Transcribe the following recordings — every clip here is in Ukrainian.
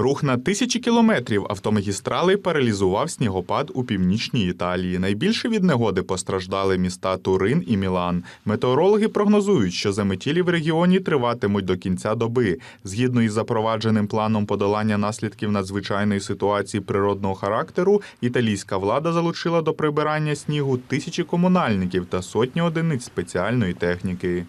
Рух на тисячі кілометрів автомагістралей паралізував снігопад у північній Італії. Найбільше від негоди постраждали міста Турин і Мілан. Метеорологи прогнозують, що заметілі в регіоні триватимуть до кінця доби. Згідно із запровадженим планом подолання наслідків надзвичайної ситуації природного характеру, італійська влада залучила до прибирання снігу тисячі комунальників та сотні одиниць спеціальної техніки.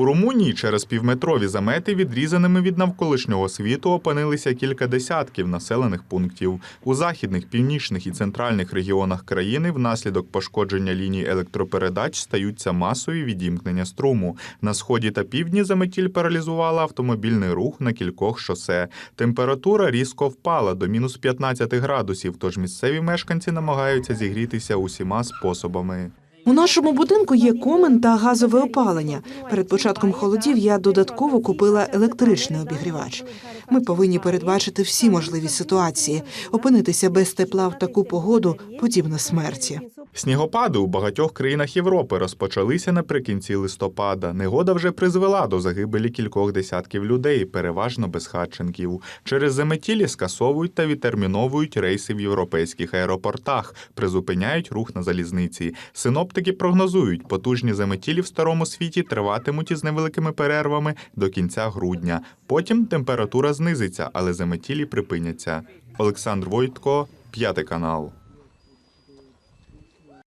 У Румунії через півметрові замети, відрізаними від навколишнього світу, опинилися кілька десятків населених пунктів. У західних, північних і центральних регіонах країни внаслідок пошкодження ліній електропередач стаються масові відімкнення струму. На сході та півдні заметіль паралізувала автомобільний рух на кількох шосе. Температура різко впала до мінус 15 градусів, тож місцеві мешканці намагаються зігрітися усіма способами. У нашому будинку є комен та газове опалення. Перед початком холодів я додатково купила електричний обігрівач. Ми повинні передбачити всі можливі ситуації. Опинитися без тепла в таку погоду подібно смерті. Снігопади у багатьох країнах Європи розпочалися наприкінці листопада. Негода вже призвела до загибелі кількох десятків людей, переважно безхатченків. Через заметілі скасовують та відтерміновують рейси в європейських аеропортах, призупиняють рух на залізниці. Синоптики прогнозують, потужні заметілі в старому світі триватимуть із невеликими перервами до кінця грудня. Потім температура знизиться, але заметілі припиняться. Олександр Войтко, п'ятий канал.